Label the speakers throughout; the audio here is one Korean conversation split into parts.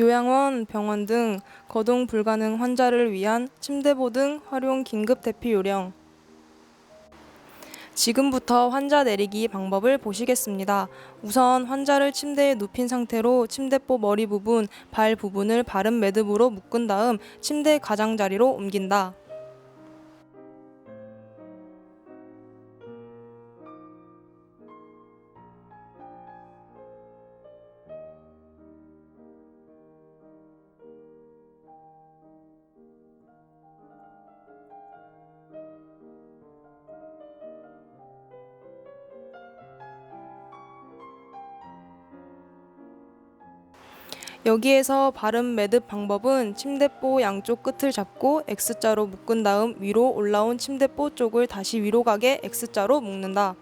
Speaker 1: 요양원, 병원 등 거동 불가능 환자를 위한 침대보 등 활용 긴급 대피 요령. 지금부터 환자 내리기 방법을 보시겠습니다. 우선 환자를 침대에 눕힌 상태로 침대보 머리 부분, 발 부분을 바른 매듭으로 묶은 다음 침대 가장자리로 옮긴다. 여기에서 바른 매듭 방법은 침대보 양쪽 끝을 잡고 X자로 묶은 다음 위로 올라온 침대보 쪽을 다시 위로 가게 X자로 묶는다.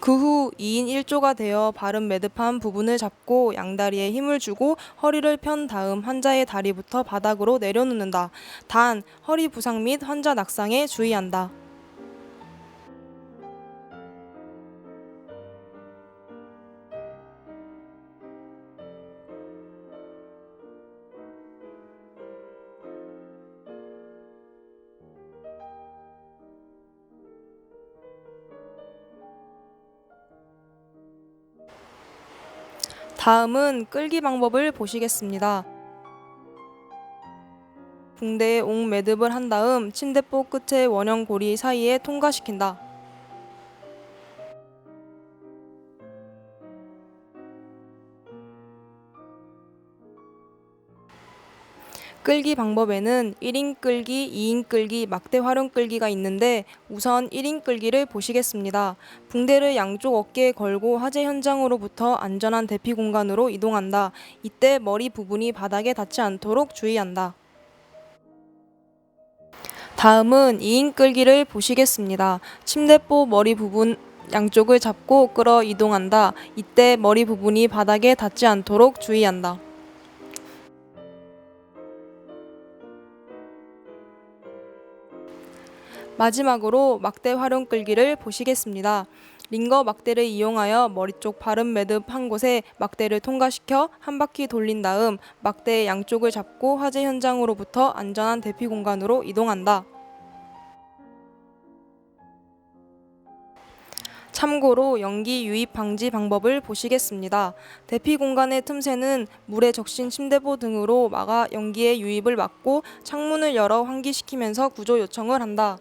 Speaker 1: 그 후 2인 1조가 되어 바른 매듭한 부분을 잡고 양다리에 힘을 주고 허리를 편 다음 환자의 다리부터 바닥으로 내려놓는다. 단, 허리 부상 및 환자 낙상에 주의한다. 다음은 끌기 방법을 보시겠습니다. 붕대에 옥 매듭을 한 다음 침대보 끝에 원형 고리 사이에 통과시킨다. 끌기 방법에는 1인 끌기, 2인 끌기, 막대 활용 끌기가 있는데 우선 1인 끌기를 보시겠습니다. 붕대를 양쪽 어깨에 걸고 화재 현장으로부터 안전한 대피 공간으로 이동한다. 이때 머리 부분이 바닥에 닿지 않도록 주의한다. 다음은 2인 끌기를 보시겠습니다. 침대보 머리 부분 양쪽을 잡고 끌어 이동한다. 이때 머리 부분이 바닥에 닿지 않도록 주의한다. 마지막으로 막대 활용 끌기를 보시겠습니다. 링거 막대를 이용하여 머리 쪽 바른 매듭 한 곳에 막대를 통과시켜 한 바퀴 돌린 다음 막대의 양쪽을 잡고 화재 현장으로부터 안전한 대피 공간으로 이동한다. 참고로 연기 유입 방지 방법을 보시겠습니다. 대피 공간의 틈새는 물에 적신 침대보 등으로 막아 연기의 유입을 막고 창문을 열어 환기시키면서 구조 요청을 한다.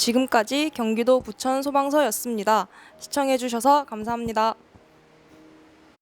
Speaker 1: 지금까지 경기도 부천 소방서였습니다. 시청해주셔서 감사합니다.